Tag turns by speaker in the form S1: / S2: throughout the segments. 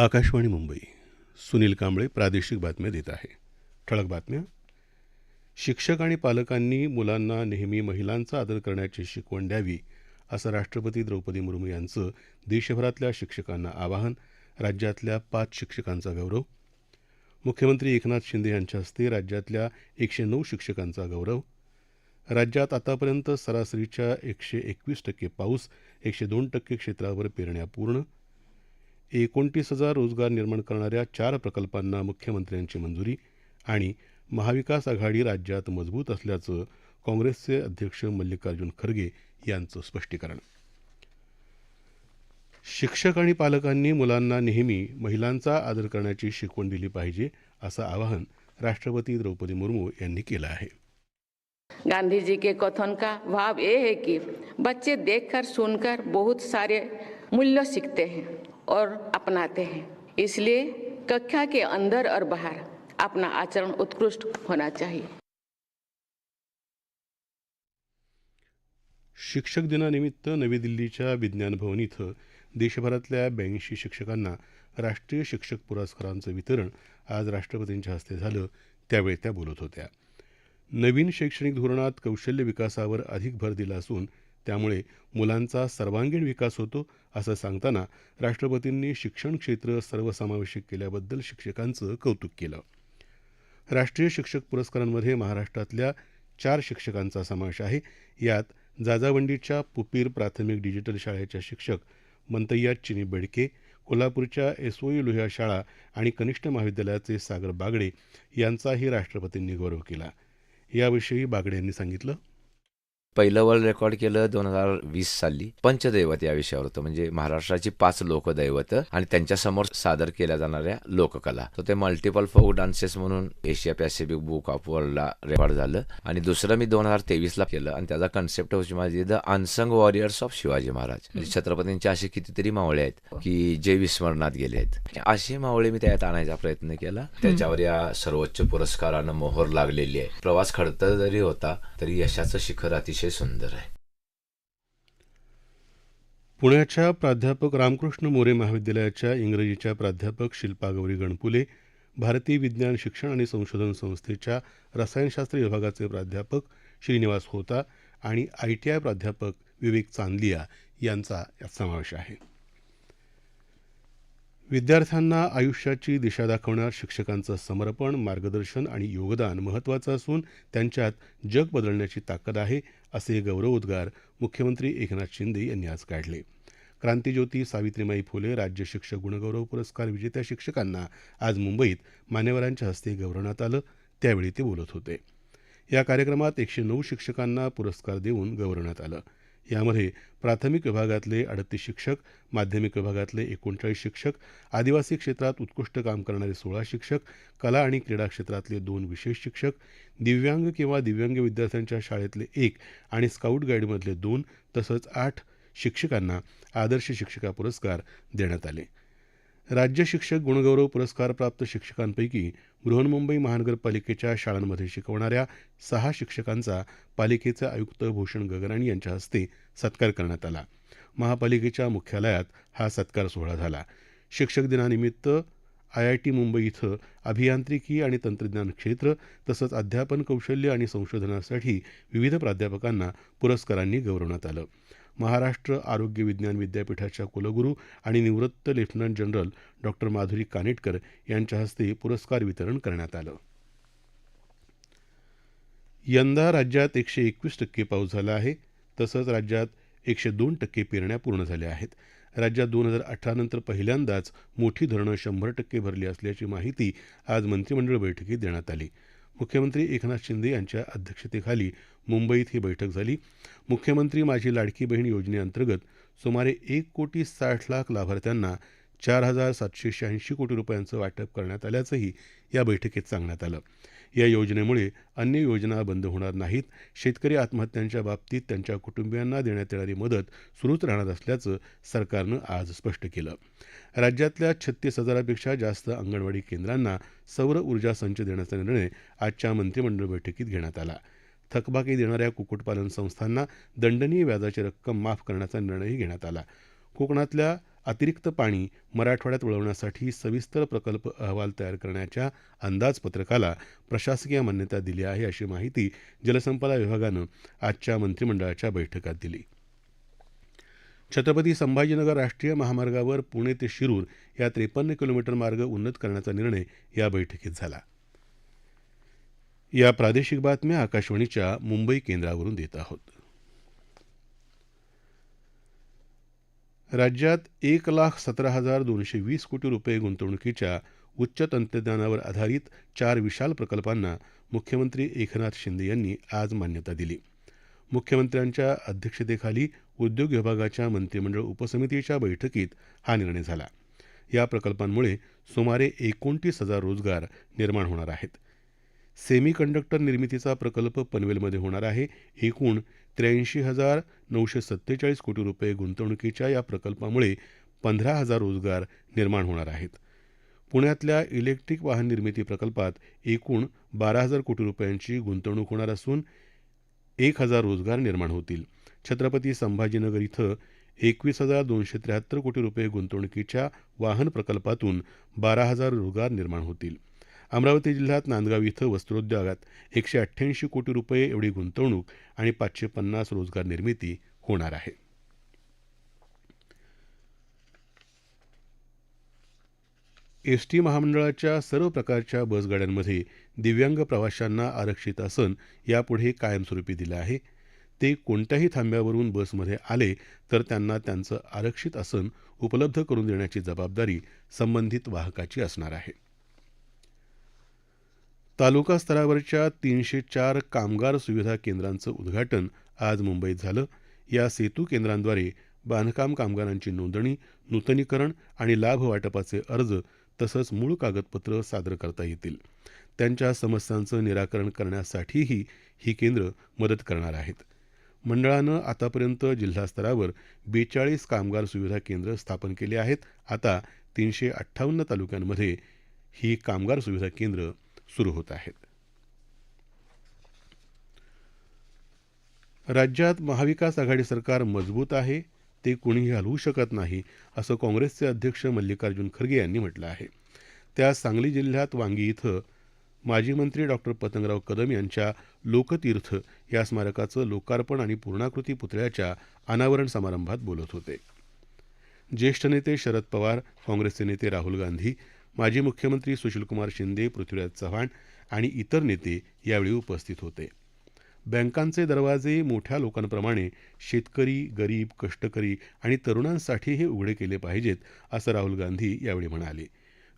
S1: आकाशवाणी मुंबई सुनील कांबळे प्रादेशिक बातम्या देत आहे ठळक बातम्या शिक्षक आणि पालकांनी मुलांना नेहमी महिलांचा आदर करण्याची शिकवण द्यावी असं राष्ट्रपती द्रौपदी मुर्मू यांचं देशभरातल्या शिक्षकांना आवाहन राज्यातल्या पाच शिक्षकांचा गौरव मुख्यमंत्री एकनाथ शिंदे यांच्या हस्ते राज्यातल्या एकशे नऊ शिक्षकांचा गौरव राज्यात आतापर्यंत सरासरीच्या एकशे एकवीस टक्के पाऊस एकशे दोन टक्के क्षेत्रावर पेरण्या पूर्ण एकोणतीस हजार रोजगार निर्माण करणाऱ्या चार प्रकल्पांना मुख्यमंत्र्यांची मंजुरी आणि महाविकास आघाडी राज्यात मजबूत असल्याचं काँग्रेसचे अध्यक्ष मल्लिकार्जुन खरगे यांचं स्पष्टीकरण शिक्षक आणि पालकांनी मुलांना नेहमी महिलांचा आदर करण्याची शिकवण दिली पाहिजे असं आवाहन राष्ट्रपती द्रौपदी मुर्मू यांनी केलं आहे
S2: गांधीजी के कथन का भाव ये है कि बच्चे देखकर सुनकर बहुत सारे मूल्य सीखते हैं और अपनाते हैं इसलिए कक्षा के अंदर और बाहर अपना आचरण उत्कृष्ट होना चाहिए
S1: शिक्षक दिनानिमित्त नवी दिल्लीच्या विज्ञान भवन इथं देशभरातल्या ब्याऐंशी शिक्षकांना राष्ट्रीय शिक्षक पुरस्कारांचं वितरण आज राष्ट्रपतींच्या हस्ते झालं त्यावेळी त्या बोलत होत्या नवीन शैक्षणिक धोरणात कौशल्य विकासावर अधिक भर दिला असून त्यामुळे मुलांचा सर्वांगीण विकास होतो असं सांगताना राष्ट्रपतींनी शिक्षण क्षेत्र सर्वसमावेशक केल्याबद्दल शिक्षकांचं कौतुक केलं राष्ट्रीय शिक्षक पुरस्कारांमध्ये महाराष्ट्रातल्या चार शिक्षकांचा समावेश आहे यात जाजावंडीच्या पुपीर प्राथमिक डिजिटल शाळेच्या शिक्षक मंतय्या चिनी बेडके कोल्हापूरच्या एसओई लोहिया शाळा आणि कनिष्ठ महाविद्यालयाचे सागर बागडे यांचाही राष्ट्रपतींनी गौरव केला याविषयी बागडे यांनी सांगितलं
S3: पहिलं वर्ल्ड रेकॉर्ड केलं दोन हजार वीस साली पंचदैवत या विषयावर होतं म्हणजे महाराष्ट्राची पाच लोकदैवत आणि त्यांच्यासमोर सादर केल्या जाणाऱ्या लोककला तर ते मल्टिपल फोक डान्सेस म्हणून एशिया पॅसिफिक बुक ऑफ वर्ल्डला रेकॉर्ड झालं आणि दुसरं मी दोन हजार तेवीसला केलं आणि त्याचा कन्सेप्ट होती माझी the unsung warriors of Shivaji Maharaj म्हणजे छत्रपतींच्या अशी कितीतरी मावळे आहेत की जे विस्मरणात गेले आहेत अशी मावळे मी त्यात आणायचा प्रयत्न केला त्याच्यावर या सर्वोच्च पुरस्कारानं मोहर लागलेली आहे प्रवास खडतर जरी होता तरी यशाचं शिखर अतिशय अतिशय सुंदर आहे
S1: पुण्याच्या प्राध्यापक रामकृष्ण मोरे महाविद्यालयाच्या इंग्रजीच्या प्राध्यापक शिल्पा गौरी गणपुले भारतीय विज्ञान शिक्षण आणि संशोधन संस्थेच्या रसायनशास्त्र विभागाचे प्राध्यापक श्रीनिवास होता आणि आयटीआय प्राध्यापक विवेक चांदलिया यांचा यात समावेश आहे विद्यार्थ्यांना आयुष्याची दिशा दाखवणार शिक्षकांचं समर्पण मार्गदर्शन आणि योगदान महत्त्वाचं असून त्यांच्यात जग बदलण्याची ताकद आहे असे गौरवोद्गार मुख्यमंत्री एकनाथ शिंदे यांनी आज काढले क्रांतीज्योती सावित्रीमाई फुले राज्य शिक्षक गुणगौरव पुरस्कार विजेत्या शिक्षकांना आज मुंबईत मान्यवरांच्या हस्ते गौरवण्यात आलं त्यावेळी ते बोलत होते या कार्यक्रमात एकशे नऊ शिक्षकांना पुरस्कार देऊन गौरवण्यात आलं यामध्ये प्राथमिक विभागातले अडतीस शिक्षक माध्यमिक विभागातले एकोणचाळीस शिक्षक आदिवासी क्षेत्रात उत्कृष्ट काम करणारे सोळा शिक्षक कला आणि क्रीडा क्षेत्रातले दोन विशेष शिक्षक दिव्यांग किंवा दिव्यांग विद्यार्थ्यांच्या शाळेतले एक आणि स्काऊट गाईडमधले दोन तसंच आठ शिक्षकांना आदर्श शिक्षिका पुरस्कार देण्यात आले आहेत राज्य शिक्षक गुणगौरव पुरस्कार प्राप्त शिक्षकांपैकी बृहन्मुंबई महानगरपालिकेच्या शाळांमध्ये शिकवणाऱ्या सहा शिक्षकांचा पालिकेचे आयुक्त भूषण गगराणी यांच्या हस्ते सत्कार करण्यात आला महापालिकेच्या मुख्यालयात हा सत्कार सोहळा झाला शिक्षक दिनानिमित्त आयआयटी मुंबई इथं अभियांत्रिकी आणि तंत्रज्ञान क्षेत्र तसंच अध्यापन कौशल्य आणि संशोधनासाठी विविध प्राध्यापकांना पुरस्कारांनी गौरवण्यात आलं महाराष्ट्र आरोग्य विज्ञान विद्यापीठाच्या कुलगुरू आणि निवृत्त lieutenant general doctor Madhuri Kanetkar यांच्या हस्ते पुरस्कार वितरण करण्यात आलं यंदा राज्यात एकशे एकवीस टक्के पाऊस झाला आहे तसंच राज्यात एकशे दोन टक्के पेरण्या पूर्ण झाल्या आहेत राज्यात दोन हजार अठरानंतर नंतर पहिल्यांदाच मोठी धरणं शंभर टक्के भरली असल्याची माहिती आज मंत्रिमंडळ बैठकीत देण्यात आली मुख्यमंत्री एकनाथ शिंदे यांच्या अध्यक्षतेखाली मुंबईत ही बैठक झाली मुख्यमंत्री माझी लाडकी बहीण योजनेअंतर्गत सुमारे एक कोटी साठ लाख लाभार्थ्यांना चार हजार सातशे शहाऐंशी कोटी रुपयांचं वाटप करण्यात आल्याचंही या बैठकीत सांगण्यात आलं या योजनेमुळे अन्य योजना बंद होणार नाहीत शेतकरी आत्महत्यांच्या बाबतीत त्यांच्या कुटुंबियांना देण्यात येणारी मदत सुरूच राहणार असल्याचं सरकारनं आज स्पष्ट केलं राज्यातल्या छत्तीस हजारापेक्षा जास्त अंगणवाडी केंद्रांना सौर ऊर्जा संच देण्याचा निर्णय आजच्या मंत्रिमंडळ बैठकीत घेण्यात आला थकबाकी देणाऱ्या कुक्कुटपालन संस्थांना दंडनीय व्याजाची रक्कम माफ करण्याचा निर्णयही घेण्यात आला कोकणातल्या अतिरिक्त पाणी मराठवाड्यात वळवण्यासाठी सविस्तर प्रकल्प अहवाल तयार करण्याच्या अंदाजपत्रकाला प्रशासकीय मान्यता दिली आहे अशी माहिती जलसंपदा विभागानं आजच्या मंत्रिमंडळाच्या बैठकीत दिली छत्रपती संभाजीनगर राष्ट्रीय महामार्गावर पुणे ते शिरूर या त्रेपन्न किलोमीटर मार्ग उन्नत करण्याचा निर्णय या बैठकीत झाला या प्रादेशिक बातम्या आकाशवाणीच्या मुंबई केंद्रावरून देत आहोत राज्यात एक लाख सतरा हजार दोनशे वीस कोटी रुपये गुंतवणुकीच्या उच्च तंत्रज्ञानावर आधारित चार विशाल प्रकल्पांना मुख्यमंत्री एकनाथ शिंदे यांनी आज मान्यता दिली मुख्यमंत्र्यांच्या अध्यक्षतेखाली उद्योग विभागाच्या मंत्रिमंडळ उपसमितीच्या बैठकीत हा निर्णय झाला या प्रकल्पांमुळे सुमारे एकोणतीस हजार रोजगार निर्माण होणार आहेत सेमी कंडक्टर निर्मितीचा प्रकल्प पनवेलमध्ये होणार आहे एकूण त्र्याऐंशी हजार नऊशे सत्तेचाळीस कोटी रुपये गुंतवणुकीच्या या प्रकल्पामुळे पंधरा हजार रोजगार निर्माण होणार आहेत पुण्यातल्या इलेक्ट्रिक वाहन निर्मिती प्रकल्पात एकूण बारा हजार कोटी रुपयांची गुंतवणूक होणार असून एक हजार रोजगार निर्माण होतील छत्रपती संभाजीनगर इथं एकवीस हजार दोनशे त्र्याहत्तर कोटी रुपये गुंतवणुकीच्या वाहन प्रकल्पातून बारा हजार रोजगार निर्माण होतील अमरावती जिल्ह्यात नांदगाव इथं वस्त्रोद्योगात एकशे अठ्ठ्याऐंशी कोटी रुपये एवढी गुंतवणूक आणि पाचशे पन्नास रोजगार निर्मिती होणार आहे एसटी महामंडळाच्या सर्व प्रकारच्या बसगाड्यांमध्ये दिव्यांग प्रवाशांना आरक्षित आसन यापुढे कायमस्वरूपी दिलं आहे ते कोणत्याही थांब्यावरून बसमध्ये आले तर त्यांना त्यांचं आरक्षित आसन उपलब्ध करून देण्याची जबाबदारी संबंधित वाहकाची असणार आहे तालुका स्तरावरच्या तीनशे चार कामगार सुविधा केंद्रांचं उद्घाटन आज मुंबईत झालं या सेतू केंद्रांद्वारे बांधकाम कामगारांची नोंदणी नूतनीकरण आणि लाभ वाटपाचे अर्ज तसंच मूळ कागदपत्र सादर करता येतील त्यांच्या समस्यांचं निराकरण करण्यासाठीही ही केंद्र मदत करणार आहेत मंडळानं आतापर्यंत जिल्हास्तरावर बेचाळीस कामगार सुविधा केंद्र स्थापन केली आहेत आता तीनशे अठ्ठावन्न तालुक्यांमध्ये ही कामगार सुविधा केंद्र सुरू होत आहेत राज्यात महाविकास आघाडी सरकार मजबूत आहे ते कुणीही हलवू शकत नाही असं काँग्रेसचे अध्यक्ष मल्लिकार्जुन खरगे यांनी म्हटलं आहे ते आज सांगली जिल्ह्यात वांगी इथं माजी मंत्री डॉक्टर पतंगराव कदम यांच्या लोकतीर्थ या स्मारकाचं लोकार्पण आणि पूर्णाकृती पुतळ्याच्या अनावरण समारंभात बोलत होते ज्येष्ठ नेते शरद पवार काँग्रेसचे नेते राहुल गांधी माजी मुख्यमंत्री सुशीलकुमार शिंदे पृथ्वीराज चव्हाण आणि इतर नेते यावेळी उपस्थित होते बँकांचे दरवाजे मोठ्या लोकांप्रमाणे शेतकरी गरीब कष्टकरी आणि तरुणांसाठीही उघडे केले पाहिजेत असं राहुल गांधी यावेळी म्हणाले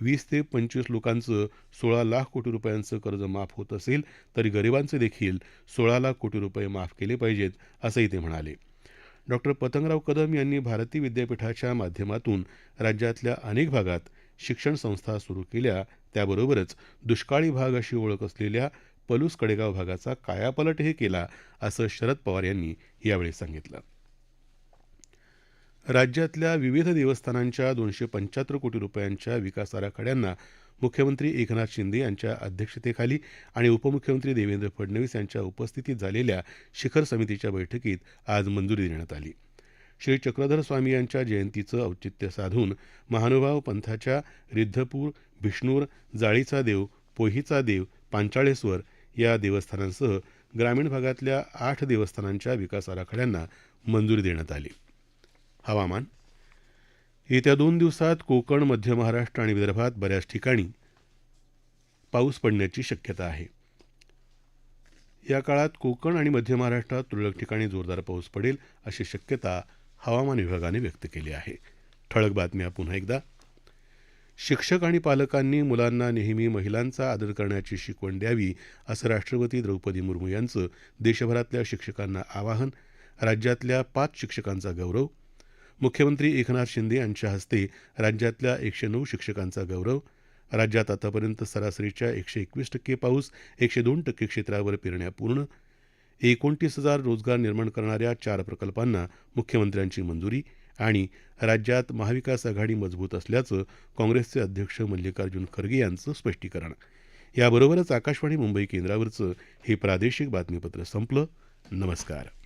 S1: वीस ते पंचवीस लोकांचं सोळा लाख कोटी रुपयांचं कर्ज माफ होत असेल तरी गरिबांचे देखील सोळा लाख कोटी रुपये माफ केले पाहिजेत असंही ते म्हणाले डॉक्टर पतंगराव कदम यांनी भारतीय विद्यापीठाच्या माध्यमातून राज्यातल्या अनेक भागात शिक्षण संस्था सुरू केल्या त्याबरोबरच दुष्काळी भाग अशी ओळख असलेल्या पलूस कडेगाव भागाचा कायापालटही केला असं शरद पवार यांनी यावेळी सांगितलं राज्यातल्या विविध देवस्थानांच्या दोनशे पंच्याहत्तर कोटी रुपयांच्या विकास आराखड्यांना मुख्यमंत्री एकनाथ शिंदे यांच्या अध्यक्षतेखाली आणि उपमुख्यमंत्री देवेंद्र फडणवीस यांच्या उपस्थितीत झालेल्या शिखर समितीच्या बैठकीत आज मंजुरी देण्यात आली श्री चक्रधर स्वामी यांच्या जयंतीचं औचित्य साधून महानुभाव पंथाच्या रिद्धपूर भिष्णूर जाळीचा देव पोहीचा देव पांचाळेश्वर या देवस्थानांसह ग्रामीण भागातल्या आठ देवस्थानांच्या विकास आराखड्यांना मंजुरी देण्यात आली हवामान येत्या दोन दिवसात कोकण मध्य महाराष्ट्र आणि विदर्भात बऱ्याच ठिकाणी पाऊस पडण्याची शक्यता आहे या काळात कोकण आणि मध्य महाराष्ट्रात तुरळक ठिकाणी जोरदार पाऊस पडेल अशी शक्यता हवामान विभागानं व्यक्त केली आहे ठळक बातम्या पुन्हा एकदा शिक्षक आणि पालकांनी मुलांना नेहमी महिलांचा आदर करण्याची शिकवण द्यावी असं राष्ट्रपती द्रौपदी मुर्मू यांचं देशभरातल्या शिक्षकांना आवाहन राज्यातल्या पाच शिक्षकांचा गौरव मुख्यमंत्री एकनाथ शिंदे यांच्या हस्ते राज्यातल्या एकशे नऊ शिक्षकांचा गौरव राज्यात आतापर्यंत सरासरीच्या एकशे एकवीस टक्के पाऊस एकशे दोन टक्के क्षेत्रावर पेरण्या पूर्ण एकोणतीस हजार रोजगार निर्माण करणाऱ्या चार प्रकल्पांना मुख्यमंत्र्यांची मंजुरी आणि राज्यात महाविकास आघाडी मजबूत असल्याचं काँग्रेसचे अध्यक्ष मल्लिकार्जुन खरगे यांचं स्पष्टीकरण याबरोबरच आकाशवाणी मुंबई केंद्रावरचं हे प्रादेशिक बातमीपत्र संपलं नमस्कार